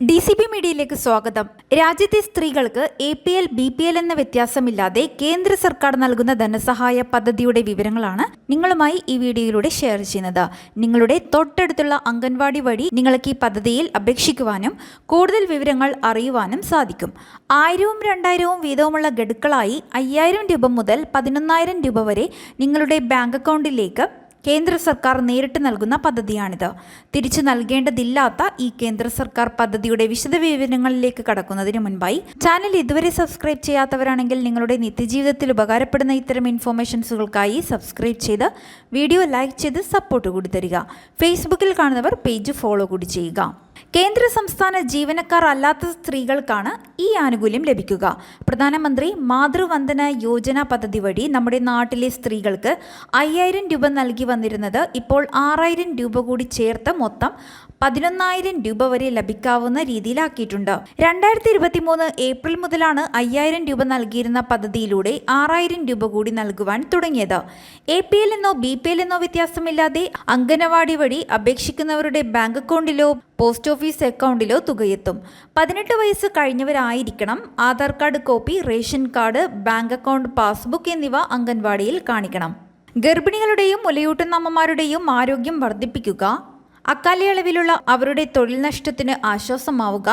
D C B മീഡിയയിലേക്ക് സ്വാഗതം. രാജ്യത്തെ സ്ത്രീകൾക്ക് A P L B P L എന്ന വ്യത്യാസമില്ലാതെ കേന്ദ്ര സർക്കാർ നൽകുന്ന ധനസഹായ പദ്ധതിയുടെ വിവരങ്ങളാണ് നിങ്ങളുമായി ഈ വീഡിയോയിലൂടെ ഷെയർ ചെയ്യുന്നത്. നിങ്ങളുടെ തൊട്ടടുത്തുള്ള അംഗൻവാടി വഴി നിങ്ങൾക്ക് ഈ പദ്ധതിയിൽ അപേക്ഷിക്കുവാനും കൂടുതൽ വിവരങ്ങൾ അറിയുവാനും സാധിക്കും. ആയിരവും രണ്ടായിരവും വീതവുമുള്ള ഗഡുക്കളായി അയ്യായിരം രൂപ മുതൽ പതിനൊന്നായിരം രൂപ വരെ നിങ്ങളുടെ ബാങ്ക് അക്കൗണ്ടിലേക്ക് കേന്ദ്ര സർക്കാർ നേരിട്ട് നൽകുന്ന പദ്ധതിയാണിത്. തിരിച്ചു നൽകേണ്ടതില്ലാത്ത ഈ കേന്ദ്ര സർക്കാർ പദ്ധതിയുടെ വിശദവിവരങ്ങളിലേക്ക് കടക്കുന്നതിന് മുൻപായി ചാനൽ ഇതുവരെ സബ്സ്ക്രൈബ് ചെയ്യാത്തവരാണെങ്കിൽ നിങ്ങളുടെ നിത്യജീവിതത്തിൽ ഉപകാരപ്പെടുന്ന ഇത്തരം ഇൻഫോർമേഷൻസുകൾക്കായി സബ്സ്ക്രൈബ് ചെയ്ത് വീഡിയോ ലൈക്ക് ചെയ്ത് സപ്പോർട്ട് കൂടി തരിക. ഫേസ്ബുക്കിൽ കാണുന്നവർ പേജ് ഫോളോ കൂടി ചെയ്യുക. കേന്ദ്ര സംസ്ഥാന ജീവനക്കാർ അല്ലാത്ത സ്ത്രീകൾക്കാണ് ഈ ആനുകൂല്യം ലഭിക്കുക. പ്രധാനമന്ത്രി മാതൃവന്ദന യോജന പദ്ധതി വഴി നമ്മുടെ നാട്ടിലെ സ്ത്രീകൾക്ക് അയ്യായിരം രൂപ നൽകി വന്നിരുന്നത് ഇപ്പോൾ ആറായിരം രൂപ കൂടി ചേർത്ത് മൊത്തം പതിനൊന്നായിരം രൂപ വരെ ലഭിക്കാവുന്ന രീതിയിലാക്കിയിട്ടുണ്ട്. രണ്ടായിരത്തി ഇരുപത്തി മൂന്ന് ഏപ്രിൽ മുതലാണ് അയ്യായിരം രൂപ നൽകിയിരുന്ന പദ്ധതിയിലൂടെ ആറായിരം രൂപ കൂടി നൽകുവാൻ തുടങ്ങിയത്. എ പി എൽ എന്നോ ബി പി എൽ എന്നോ വ്യത്യാസമില്ലാതെ അംഗനവാടി വഴി അപേക്ഷിക്കുന്നവരുടെ ബാങ്ക് അക്കൗണ്ടിലോ പോസ്റ്റ് ഓഫീസ് അക്കൗണ്ടിലോ തുകയെത്തും. പതിനെട്ട് വയസ്സ് കഴിഞ്ഞവരായിരിക്കണം Aadhaar card copy ration card bank account passbook എന്നിവ അംഗൻവാടിയിൽ കാണിക്കണം. ഗർഭിണികളുടെയും മുലയൂട്ടുന്ന അമ്മമാരുടെയും ആരോഗ്യം വർദ്ധിപ്പിക്കുക അക്കാലയളവിലുള്ള അവരുടെ തൊഴിൽ നഷ്ടത്തിന് ആശ്വാസമാവുക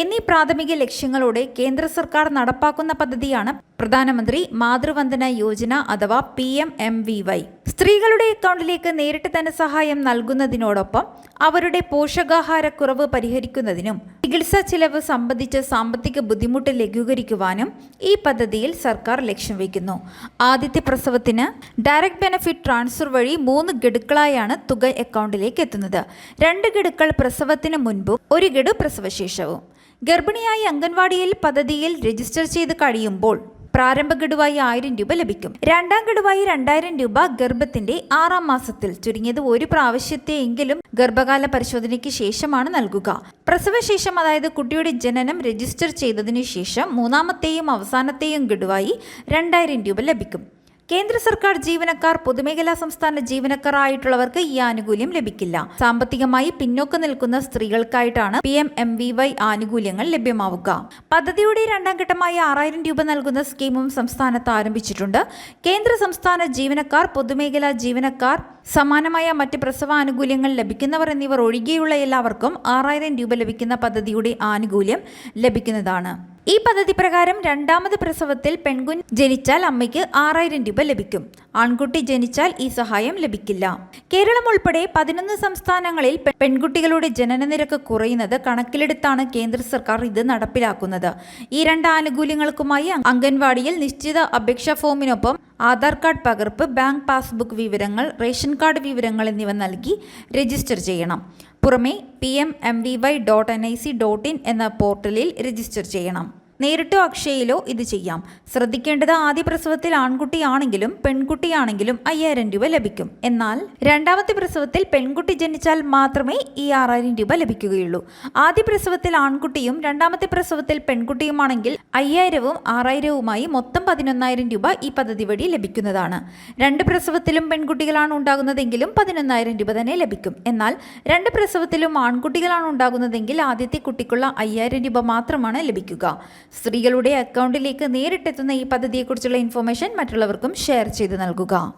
എന്നീ പ്രാഥമിക ലക്ഷ്യങ്ങളോടെ കേന്ദ്ര സർക്കാർ നടപ്പാക്കുന്ന പദ്ധതിയാണ് പ്രധാനമന്ത്രി മാതൃവന്ദന യോജന അഥവാ P M M V Y. സ്ത്രീകളുടെ അക്കൗണ്ടിലേക്ക് നേരിട്ട് ധനസഹായം നൽകുന്നതിനോടൊപ്പം അവരുടെ പോഷകാഹാരക്കുറവ് പരിഹരിക്കുന്നതിനും ചികിത്സാ ചിലവ് സംബന്ധിച്ച സാമ്പത്തിക ബുദ്ധിമുട്ട് ലഘൂകരിക്കുവാനും ഈ പദ്ധതിയിൽ സർക്കാർ ലക്ഷ്യം വയ്ക്കുന്നു. ആദ്യത്തെ പ്രസവത്തിന് ഡയറക്റ്റ് ബെനഫിറ്റ് ട്രാൻസ്ഫർ വഴി മൂന്ന് ഗഡുക്കളായാണ് തുക അക്കൗണ്ടിലേക്ക് എത്തുന്നത്. രണ്ട് ഗഡുക്കൾ പ്രസവത്തിന് മുൻപും ഒരു ഗഡു പ്രസവശേഷവും. ഗർഭിണിയായി അംഗൻവാടിയിൽ പദ്ധതിയിൽ രജിസ്റ്റർ ചെയ്ത് കഴിയുമ്പോൾ പ്രാരംഭ ഗഡുവായി ആയിരം രൂപ ലഭിക്കും. രണ്ടാം ഗഡുവായി രണ്ടായിരം രൂപ ഗർഭത്തിന്റെ ആറാം മാസത്തിൽ ചുരുങ്ങിയത് ഒരു പ്രാവശ്യത്തെയെങ്കിലും ഗർഭകാല പരിശോധനയ്ക്ക് ശേഷമാണ് നൽകുക. പ്രസവശേഷം അതായത് കുട്ടിയുടെ ജനനം രജിസ്റ്റർ ചെയ്തതിനു ശേഷം മൂന്നാമത്തെയും അവസാനത്തെയും ഗഡുവായി രണ്ടായിരം രൂപ ലഭിക്കും. കേന്ദ്ര സർക്കാർ ജീവനക്കാർ പൊതുമേഖലാ സംസ്ഥാന ജീവനക്കാർ ആയിട്ടുള്ളവർക്ക് ഈ ആനുകൂല്യം ലഭിക്കില്ല. സാമ്പത്തികമായി പിന്നോക്കം നിൽക്കുന്ന സ്ത്രീകൾക്കായിട്ടാണ് P M M V Y ആനുകൂല്യങ്ങൾ ലഭ്യമാവുക. പദ്ധതിയുടെ രണ്ടാം ഘട്ടമായി ആറായിരം രൂപ നൽകുന്ന സ്കീമും സംസ്ഥാനത്ത് ആരംഭിച്ചിട്ടുണ്ട്. കേന്ദ്ര സംസ്ഥാന ജീവനക്കാർ പൊതുമേഖലാ ജീവനക്കാർ സമാനമായ മറ്റ് പ്രസവ ആനുകൂല്യങ്ങൾ ലഭിക്കുന്നവർ എന്നിവർ ഒഴികെയുള്ള എല്ലാവർക്കും ആറായിരം രൂപ ലഭിക്കുന്ന പദ്ധതിയുടെ ആനുകൂല്യം ലഭിക്കുന്നതാണ്. ഈ പദ്ധതി പ്രകാരം രണ്ടാമത് പ്രസവത്തിൽ പെൺകുഞ്ഞ് ജനിച്ചാൽ അമ്മയ്ക്ക് ആറായിരം രൂപ ലഭിക്കും. ആൺകുട്ടി ജനിച്ചാൽ ഈ സഹായം ലഭിക്കില്ല. കേരളം ഉൾപ്പെടെ പതിനൊന്ന് സംസ്ഥാനങ്ങളിൽ പെൺകുട്ടികളുടെ ജനന നിരക്ക് കുറയുന്നത് കണക്കിലെടുത്താണ് കേന്ദ്ര സർക്കാർ ഇത് നടപ്പിലാക്കുന്നത്. ഈ രണ്ട് ആനുകൂല്യങ്ങൾക്കുമായി അംഗൻവാടിയിൽ നിശ്ചിത അപേക്ഷാ ഫോമിനൊപ്പം ആധാർ കാർഡ് പകർപ്പ് ബാങ്ക് പാസ്ബുക്ക് വിവരങ്ങൾ റേഷൻ കാർഡ് വിവരങ്ങൾ എന്നിവ നൽകി രജിസ്റ്റർ ചെയ്യണം. പുറമെ P M M V Y dot N I C dot in എന്ന പോർട്ടലിൽ രജിസ്റ്റർ ചെയ്യണം. നേരിട്ടോ അക്ഷയയിലോ ഇത് ചെയ്യാം. ശ്രദ്ധിക്കേണ്ടത് ആദ്യ പ്രസവത്തിൽ ആൺകുട്ടിയാണെങ്കിലും പെൺകുട്ടിയാണെങ്കിലും അയ്യായിരം രൂപ ലഭിക്കും. എന്നാൽ രണ്ടാമത്തെ പ്രസവത്തിൽ പെൺകുട്ടി ജനിച്ചാൽ മാത്രമേ ഈ ആറായിരം രൂപ ലഭിക്കുകയുള്ളൂ. ആദ്യ പ്രസവത്തിൽ ആൺകുട്ടിയും രണ്ടാമത്തെ പ്രസവത്തിൽ പെൺകുട്ടിയുമാണെങ്കിൽ അയ്യായിരവും ആറായിരവുമായി മൊത്തം പതിനൊന്നായിരം രൂപ ഈ പദ്ധതി വഴി ലഭിക്കുന്നതാണ്. രണ്ട് പ്രസവത്തിലും പെൺകുട്ടികളാണ് ഉണ്ടാകുന്നതെങ്കിലും പതിനൊന്നായിരം രൂപ തന്നെ ലഭിക്കും. എന്നാൽ രണ്ട് പ്രസവത്തിലും ആൺകുട്ടികളാണ് ഉണ്ടാകുന്നതെങ്കിൽ ആദ്യത്തെ കുട്ടിക്കുള്ള അയ്യായിരം രൂപ മാത്രമാണ് ലഭിക്കുക. സ്ത്രീകളുടെ അക്കൗണ്ടിലേക്ക് നേരിട്ടെത്തുന്ന ഈ പദ്ധതിയെക്കുറിച്ചുള്ള ഇൻഫോർമേഷൻ മറ്റുള്ളവർക്കും ഷെയർ ചെയ്ത് നൽകുക.